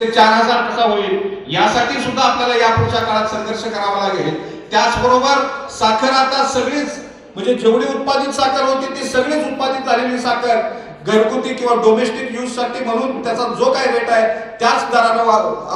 ते चार हजार कसा होईल? यासाठी सुद्धा आपल्याला यापुढच्या काळात संघर्ष करावा लागेल. त्याचबरोबर साखर आता सगळीच म्हणजे जेवढी उत्पादित साखर होती ती सगळीच उत्पादित झालेली साखर घरगुती किंवा डोमेस्टिक यूजसाठी म्हणून त्याचा जो काही रेट आहे त्याच दराने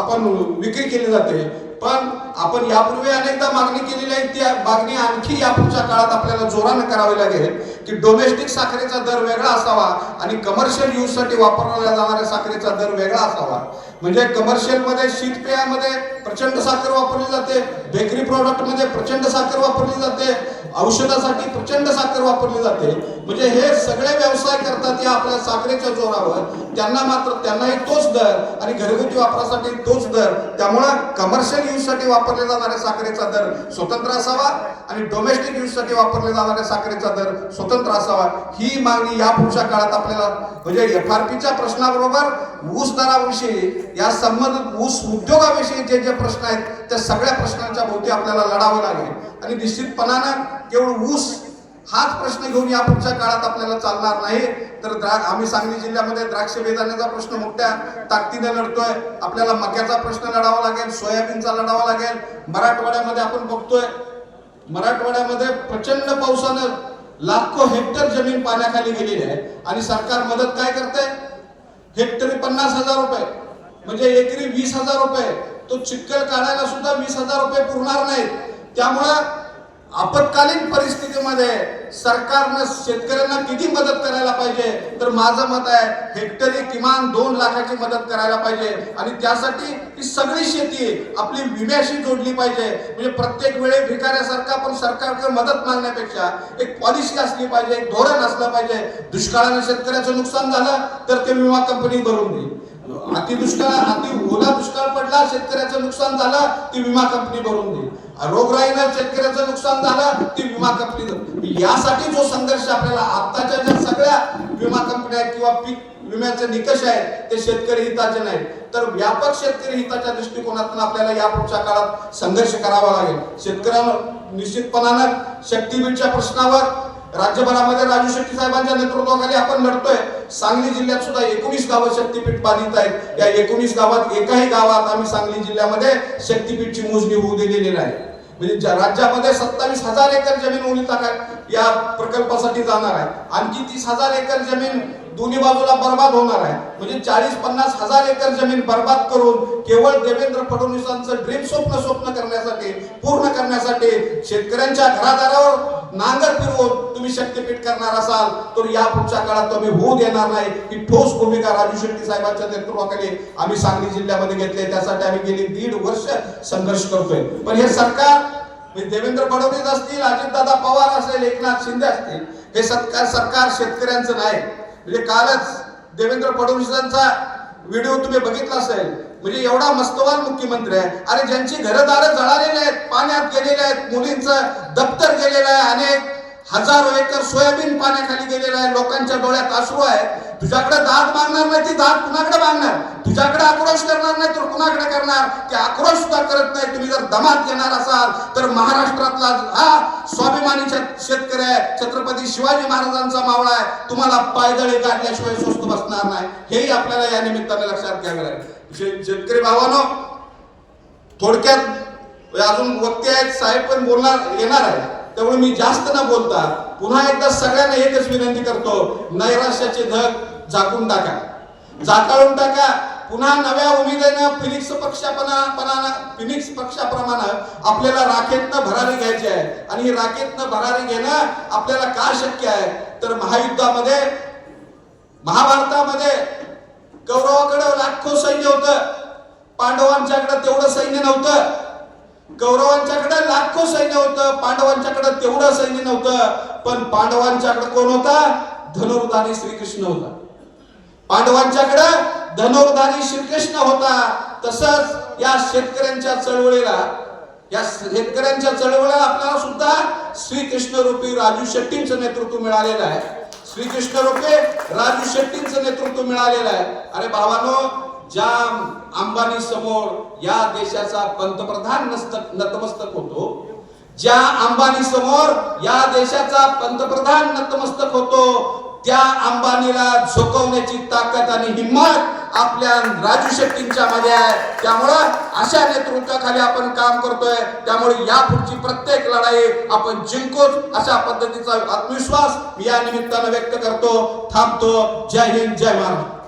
आपण विक्री केली जाते. पण आपण यापूर्वी अनेकदा मागणी केलेली आहे ती मागणी आणखी यापुढच्या काळात आपल्याला जोरानं करावी लागेल. की डोमेस्टिक साखरेचा दर वेगळा असावा आणि कमर्शियल यूजसाठी वापरला जाणाऱ्या साखरेचा दर वेगळा असावा. म्हणजे कमर्शियलमध्ये शीतपेयामध्ये प्रचंड साखर वापरली जाते बेकरी प्रोडक्टमध्ये प्रचंड साखर वापरली जाते औषधासाठी प्रचंड साखर वापरली जाते. म्हणजे हे सगळे व्यवसाय करतात या आपल्या साखरेच्या जोरावर. त्यांना मात्र त्यांनाही तोच दर आणि घरगुती वापरासाठी तोच दर. त्यामुळं कमर्शियल यूजसाठी वापरले जाणाऱ्या साखरेचा दर स्वतंत्र असावा आणि डोमेस्टिक यूजसाठी वापरले जाणाऱ्या साखरेचा दर स्वतंत्र असावा. ही मागणी या पुढच्या काळात आपल्याला म्हणजे एफ आर पीच्या प्रश्नाबरोबर ऊस दराविषयी या संबंधित ऊस उद्योगाविषयी जे जे प्रश्न आहेत त्या सगळ्या प्रश्नांच्या भोवती आपल्याला लढावं लागेल. आणि निश्चितपणानं केवळ ऊस हाच प्रश्न घेऊन या पुढच्या काळात आपल्याला चालणार नाही. तर द्रा आम्ही सांगली जिल्ह्यामध्ये द्राक्ष बेदाण्याचा प्रश्न मोठ्या ताकदीने लढतोय. आपल्याला मक्याचा प्रश्न लढावा लागेल सोयाबीनचा लढावा लागेल. मराठवाड्यामध्ये आपण बघतोय मराठवाड्यामध्ये प्रचंड पावसानं लाखो हेक्टर जमीन पाण्याखाली गेलेली आहे. आणि सरकार मदत काय करते हेक्टरी पन्नास हजार रुपये. म्हणजे एकरी वीस हजार रुपये. तो चिखल काढायला सुद्धा वीस हजार रुपये पुरणार नाहीत. त्यामुळं आपत्कालीन परिस्थितीमध्ये सरकारनं शेतकऱ्यांना किती मदत करायला पाहिजे? तर माझं मत आहे हेक्टरी किमान दोन लाखाची मदत करायला पाहिजे. आणि त्यासाठी ती सगळी शेती आपली विम्याशी जोडली पाहिजे. म्हणजे प्रत्येक वेळी भिकाऱ्यासारखा पण सरकारकडे मदत मागण्यापेक्षा एक पॉलिसी असली पाहिजे एक धोरण असलं पाहिजे. दुष्काळानं शेतकऱ्याचं नुकसान झालं तर ते विमा कंपनी भरून देईल. अति दुष्काळ अति ओला दुष्काळ पडला शेतकऱ्याचं नुकसान झालं ती विमा कंपनी भरून देईल. रोगराईनं शेतकऱ्याचं नुकसान झालं ती विमा कंपनी यासाठी जो संघर्ष आपल्याला आत्ताच्या ज्या सगळ्या विमा कंपन्या आहेत किंवा पीक विम्याचे निकष आहेत ते शेतकरी हिताचे नाहीत. तर व्यापक शेतकरी हिताच्या दृष्टिकोनातून आपल्याला या पुढच्या काळात संघर्ष करावा लागेल. शेतकऱ्यांना निश्चितपणानं शक्तीपीठच्या प्रश्नावर राज्यभरामध्ये राजू शेट्टी साहेबांच्या नेतृत्वाखाली आपण लढतोय. सांगली जिल्ह्यात सुद्धा एकोणीस गावं शक्तीपीठ बाधित आहेत. या एकोणीस गावात एकाही गावात आम्ही सांगली जिल्ह्यामध्ये शक्तीपीठची मोजणी होऊ दिलेली नाही. म्हणजे राज्यामध्ये सत्तावीस हजार एकर जमीन ओलिता या प्रकल्पासाठी जाणार आहे आणखी तीस हजार एकर जमीन दोन्ही बाजूला बर्बाद होणार आहे. म्हणजे चाळीस पन्नास हजार एकर जमीन बर्बाद करून केवळ देवेंद्र फडणवीसांचं ड्रीम स्वप्न स्वप्न करणार करण्यासाठी पूर्ण करण्यासाठी शेतकऱ्यांच्या घरादारावर नांगर फिरवून तुम्ही शक्तीपीठ करणार असाल तर या पुढच्या काळात तुम्ही होऊ देणार नाही. ही ठोस भूमिका राजू शेट्टी साहेबांच्या नेतृत्वाखाली आम्ही सांगली जिल्ह्यामध्ये घेतली त्यासाठी आम्ही गेली दीड वर्ष संघर्ष करतोय. पण हे सरकार म्हणजे देवेंद्र फडणवीस असतील अजितदादा पवार असेल एकनाथ शिंदे असतील हे सरकार सरकार शेतकऱ्यांचं नाही. म्हणजे कालच देवेंद्र फडणवीसांचा व्हिडिओ तुम्ही बघितला असेल म्हणजे एवढा मस्तवान मुख्यमंत्री आहे. अरे ज्यांची घरदारं जळालेली आहेत पाण्यात गेलेले आहेत मुलींचं दप्तर गेलेलं आहे अनेक हजारो एकर सोयाबीन पाण्याखाली गेलेलं आहे लोकांच्या डोळ्यात अश्रू आहे तुझ्याकडे दाद मागणार नाही ती दाद कुणाकडे मागणार? तुझ्याकडे आक्रोश करणार नाही तर कुणाकडे करणार? ते आक्रोश सुद्धा करत नाही. तुम्ही जर दमात घेणार असाल तर महाराष्ट्रातला हा स्वाभिमानी शेतकरी आहे छत्रपती शिवाजी महाराजांचा मावळा आहे. तुम्हाला पायदळी काढल्याशिवाय स्वस्त बसणार नाही. हेही आपल्याला या निमित्ताने लक्षात घ्यावे लागेल. शेतकरी भावानो थोडक्यात अजून वक्ते आहेत साहेब पण बोलणार येणार आहे त्यामुळे मी जास्त न बोलता पुन्हा एकदा सगळ्यांना एकच विनंती करतो नैराश्याचे धग झाकून टाका. झाकाळून टाका. पुन्हा नव्या उमेदीनं फिनिक्स पक्षापणापणानं फिनिक्स पक्षाप्रमाणे आपल्याला राखेतनं भरारी घ्यायची आहे. आणि ही राखेतनं भरारी घेणं आपल्याला का शक्य आहे? तर महायुद्धामध्ये महाभारतामध्ये कौरवाकडे लाखो सैन्य होतं. पांडवांच्याकडे तेवढं सैन्य नव्हतं. कौरवांच्याकडे लाखो सैन्य होतं. पांडवांच्याकडे तेवढं सैन्य नव्हतं. पण पांडवांच्याकडे कोण होता? धनुर्धारी श्रीकृष्ण होता. पांडवांच्याकडे धनुर्धारी श्रीकृष्ण होता. तसंच या शेतकऱ्यांच्या चळवळीला या शेतकऱ्यांच्या चळवळीला आपल्याला सुद्धा श्रीकृष्ण रूपी राजू शेट्टींचं नेतृत्व मिळालेलं आहे. श्रीकृष्ण रूपी राजू शेट्टींचं नेतृत्व मिळालेलं आहे. अरे भावानो ज्या अंबानी समोर या देशाचा पंतप्रधान नस्त- नतमस्तक होतो. ज्या अंबानी समोर या देशाचा पंतप्रधान नतमस्तक होतो त्या अंबानीला झोकवण्याची ताकद आणि हिंमत आपल्या राजू शेट्टींच्या मध्ये आहे. त्यामुळं अशा नेतृत्वाखाली आपण काम करतोय. त्यामुळे या पुढची प्रत्येक लढाई आपण जिंकूच अशा पद्धतीचा आत्मविश्वास या निमित्तानं व्यक्त करतो. थांबतो. जय हिंद जय महाराष्ट्र.